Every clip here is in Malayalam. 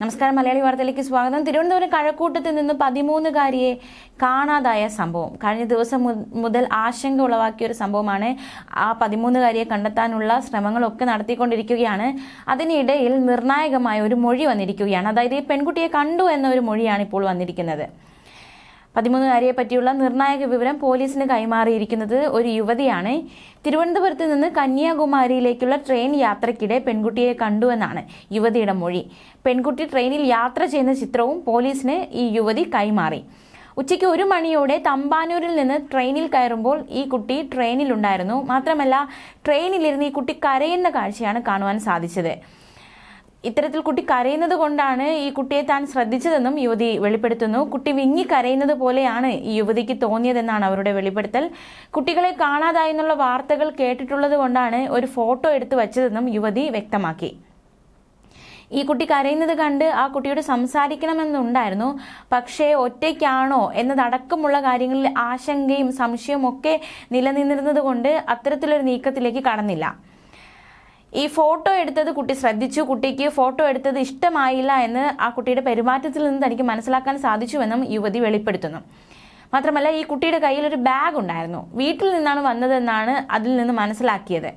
നമസ്കാരം. മലയാളി വാർത്തയിലേക്ക് സ്വാഗതം. തിരുവനന്തപുരം കഴക്കൂട്ടത്തിൽ നിന്ന് പതിമൂന്നുകാരിയെ കാണാതായ സംഭവം. കഴിഞ്ഞ ദിവസം മുതൽ ആശങ്ക ഉളവാക്കിയ ഒരു സംഭവമാണ് ആ പതിമൂന്നുകാരിയെ കണ്ടെത്താനുള്ള ശ്രമങ്ങളൊക്കെ നടത്തിക്കൊണ്ടിരിക്കുകയാണ്. അതിനിടയിൽ നിർണായകമായ ഒരു മൊഴി വന്നിരിക്കുകയാണ്. അതായത് ഈ പെൺകുട്ടിയെ കണ്ടു എന്ന ഒരു മൊഴിയാണ് ഇപ്പോൾ വന്നിരിക്കുന്നത്. പതിമൂന്നുകാരിയെ പറ്റിയുള്ള നിർണായക വിവരം പോലീസിന് കൈമാറിയിരിക്കുന്നത് ഒരു യുവതിയാണ്. തിരുവനന്തപുരത്ത് നിന്ന് കന്യാകുമാരിയിലേക്കുള്ള ട്രെയിൻ യാത്രയ്ക്കിടെ പെൺകുട്ടിയെ കണ്ടുവെന്നാണ് യുവതിയുടെ മൊഴി. പെൺകുട്ടി ട്രെയിനിൽ യാത്ര ചെയ്യുന്ന ചിത്രവും പോലീസിന് ഈ യുവതി കൈമാറി. ഉച്ചയ്ക്ക് ഒരു മണിയോടെ തമ്പാനൂരിൽ നിന്ന് ട്രെയിനിൽ കയറുമ്പോൾ ഈ കുട്ടി ട്രെയിനിലുണ്ടായിരുന്നു. മാത്രമല്ല ട്രെയിനിലിരുന്ന് ഈ കുട്ടി കരയുന്ന കാഴ്ചയാണ് കാണുവാൻ സാധിച്ചത്. ഇത്തരത്തിൽ കുട്ടി കരയുന്നത് കൊണ്ടാണ് ഈ കുട്ടിയെ താൻ ശ്രദ്ധിച്ചതെന്നും യുവതി വെളിപ്പെടുത്തുന്നു. കുട്ടി വിങ്ങി കരയുന്നത് പോലെയാണ് ഈ യുവതിക്ക് തോന്നിയതെന്നാണ് അവരുടെ വെളിപ്പെടുത്തൽ. കുട്ടികളെ കാണാതായി എന്നുള്ള വാർത്തകൾ കേട്ടിട്ടുള്ളത് കൊണ്ടാണ് ഒരു ഫോട്ടോ എടുത്തു വച്ചതെന്നും യുവതി വ്യക്തമാക്കി. ഈ കുട്ടി കരയുന്നത് കണ്ട് ആ കുട്ടിയോട് സംസാരിക്കണമെന്നുണ്ടായിരുന്നു. പക്ഷേ ഒറ്റയ്ക്കാണോ എന്നതടക്കമുള്ള കാര്യങ്ങളിൽ ആശങ്കയും സംശയവും ഒക്കെ നിലനിന്നിരുന്നത് കൊണ്ട് അത്തരത്തിലൊരു നീക്കത്തിലേക്ക് കടന്നില്ല. ഈ ഫോട്ടോ എടുത്തത് കുട്ടി ശ്രദ്ധിച്ചു. കുട്ടിക്ക് ഫോട്ടോ എടുത്തത് ഇഷ്ടമായില്ല എന്ന് ആ കുട്ടിയുടെ പെരുമാറ്റത്തിൽ നിന്ന് തനിക്ക് മനസ്സിലാക്കാൻ സാധിച്ചുവെന്നും യുവതി വെളിപ്പെടുത്തുന്നു. മാത്രമല്ല ഈ കുട്ടിയുടെ കയ്യിൽ ഒരു ബാഗ് ഉണ്ടായിരുന്നു. വീട്ടിൽ നിന്നാണ് വന്നതെന്നാണ് അതിൽ നിന്ന് മനസ്സിലാക്കിയത്.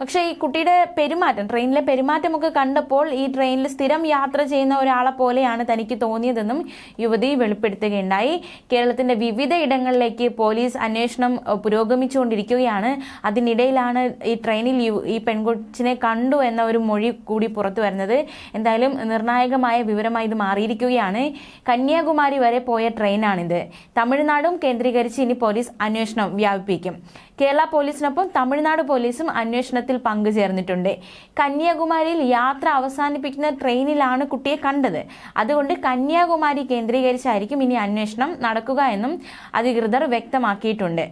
പക്ഷേ ഈ കുട്ടിയുടെ പെരുമാറ്റം ട്രെയിനിലെ പെരുമാറ്റമൊക്കെ കണ്ടപ്പോൾ ഈ ട്രെയിനിൽ സ്ഥിരം യാത്ര ചെയ്യുന്ന ഒരാളെ പോലെയാണ് തനിക്ക് തോന്നിയതെന്നും യുവതി വെളിപ്പെടുത്തുകയുണ്ടായി. കേരളത്തിന്റെ വിവിധ ഇടങ്ങളിലേക്ക് പോലീസ് അന്വേഷണം പുരോഗമിച്ചുകൊണ്ടിരിക്കുകയാണ്. അതിനിടയിലാണ് ഈ ട്രെയിനിൽ ഈ പെൺകൊച്ചിനെ കണ്ടു എന്ന ഒരു മൊഴി കൂടി പുറത്തു വരുന്നത്. എന്തായാലും നിർണായകമായ വിവരമായി ഇത് മാറിയിരിക്കുകയാണ്. കന്യാകുമാരി വരെ പോയ ട്രെയിനാണിത്. തമിഴ്നാടും കേന്ദ്രീകരിച്ച് ഇനി പോലീസ് അന്വേഷണം വ്യാപിപ്പിക്കും. കേരള പോലീസിനൊപ്പം തമിഴ്നാട് പോലീസും അന്വേഷണത്തിൽ പങ്കുചേർന്നിട്ടുണ്ട്. കന്യാകുമാരിയിൽ യാത്ര അവസാനിപ്പിക്കുന്ന ട്രെയിനിലാണ് കുട്ടിയെ കണ്ടത്. അതുകൊണ്ട് കന്യാകുമാരി കേന്ദ്രീകരിച്ചായിരിക്കും ഇനി അന്വേഷണം നടക്കുക എന്നും അധികൃതർ വ്യക്തമാക്കിയിട്ടുണ്ട്.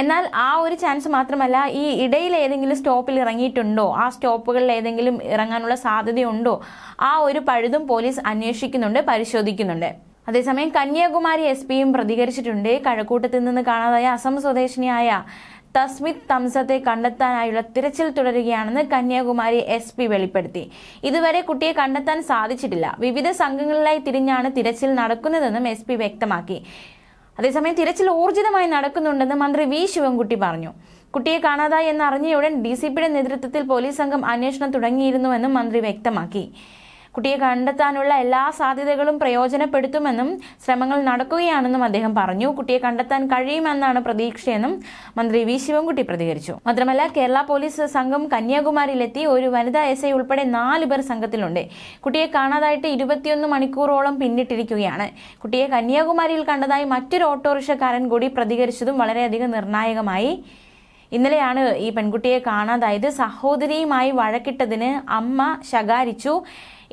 എന്നാൽ ആ ഒരു ചാൻസ് മാത്രമല്ല ഈ ഇടയിൽ ഏതെങ്കിലും സ്റ്റോപ്പിൽ ഇറങ്ങിയിട്ടുണ്ടോ? ആ സ്റ്റോപ്പുകളിൽ ഏതെങ്കിലും ഇറങ്ങാനുള്ള സാധ്യതയുണ്ടോ? ആ ഒരു പഴുതും പോലീസ് അന്വേഷിക്കുന്നുണ്ട് പരിശോധിക്കുന്നുണ്ട്. അതേസമയം കന്യാകുമാരി എസ് പിയും പ്രതികരിച്ചിട്ടുണ്ട്. കഴക്കൂട്ടത്തിൽ നിന്ന് കാണാതായ അസം സ്വദേശിനിയായ തസ്മിത് തംസത്തെ കണ്ടെത്താനായുള്ള തിരച്ചിൽ തുടരുകയാണെന്ന് കന്യാകുമാരി എസ് പി വെളിപ്പെടുത്തി. ഇതുവരെ കുട്ടിയെ കണ്ടെത്താൻ സാധിച്ചിട്ടില്ല. വിവിധ സംഘങ്ങളിലായി തിരിഞ്ഞാണ് തിരച്ചിൽ നടക്കുന്നതെന്നും എസ് പി വ്യക്തമാക്കി. അതേസമയം തിരച്ചിൽ ഊർജിതമായി നടക്കുന്നുണ്ടെന്ന് മന്ത്രി വി ശിവൻകുട്ടി പറഞ്ഞു. കുട്ടിയെ കാണാതായി എന്ന് അറിഞ്ഞയുടൻ ഡി സി പിയുടെ നേതൃത്വത്തിൽ പോലീസ് സംഘം അന്വേഷണം തുടങ്ങിയിരുന്നുവെന്നും മന്ത്രി വ്യക്തമാക്കി. കുട്ടിയെ കണ്ടെത്താനുള്ള എല്ലാ സാധ്യതകളും പ്രയോജനപ്പെടുത്തുമെന്നും ശ്രമങ്ങൾ നടക്കുകയാണെന്നും അദ്ദേഹം പറഞ്ഞു. കുട്ടിയെ കണ്ടെത്താൻ കഴിയുമെന്നാണ് പ്രതീക്ഷയെന്നും മന്ത്രി വി ശിവൻകുട്ടി പ്രതികരിച്ചു. മാത്രമല്ല കേരള പോലീസ് സംഘം കന്യാകുമാരിയിലെത്തി ഒരു വനിതാ എസ് ഐ ഉൾപ്പെടെ നാല് പേർ സംഘത്തിലുണ്ട്. കുട്ടിയെ കാണാതായിട്ട് ഇരുപത്തിയൊന്ന് മണിക്കൂറോളം പിന്നിട്ടിരിക്കുകയാണ്. കുട്ടിയെ കന്യാകുമാരിയിൽ കണ്ടതായി മറ്റൊരു ഓട്ടോറിക്ഷക്കാരൻ കൂടി പ്രതികരിച്ചതും വളരെയധികം നിർണായകമായി. ഇന്നലെയാണ് ഈ പെൺകുട്ടിയെ കാണാതായത്. സഹോദരിയുമായി വഴക്കിട്ടതിന് അമ്മ ശകാരിച്ചു.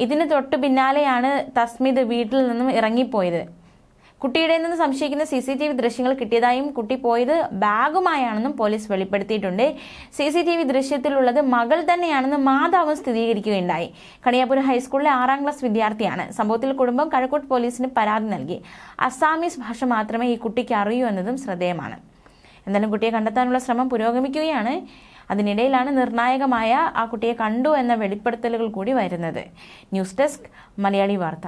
ഇതിന് തൊട്ടു പിന്നാലെയാണ് തസ്മിത് വീട്ടിൽ നിന്നും ഇറങ്ങിപ്പോയത്. കുട്ടിയുടെ നിന്ന് സംശയിക്കുന്ന സി സി ടി വി ദൃശ്യങ്ങൾ കിട്ടിയതായും കുട്ടി പോയത് ബാഗുമായാണെന്നും പോലീസ് വെളിപ്പെടുത്തിയിട്ടുണ്ട്. സി സി ടി വി ദൃശ്യത്തിലുള്ളത് മകൾ തന്നെയാണെന്ന് മാതാവും സ്ഥിരീകരിക്കുകയുണ്ടായി. കണിയാപുരം ഹൈസ്കൂളിലെ ആറാം ക്ലാസ് വിദ്യാർത്ഥിയാണ്. സംഭവത്തിൽ കുടുംബം കഴക്കൂട്ട് പോലീസിന് പരാതി നൽകി. അസാമീസ് ഭാഷ മാത്രമേ ഈ കുട്ടിക്ക് അറിയൂ എന്നതും ശ്രദ്ധേയമാണ്. എന്തായാലും കുട്ടിയെ കണ്ടെത്താനുള്ള ശ്രമം പുരോഗമിക്കുകയാണ്. അതിനിടയിലാണ് നിർണായകമായ ആ കുട്ടിയെ കണ്ടു എന്ന വെളിപ്പെടുത്തലുകൾ കൂടി വരുന്നത്. ന്യൂസ് ഡെസ്ക് മലയാളി വാർത്ത.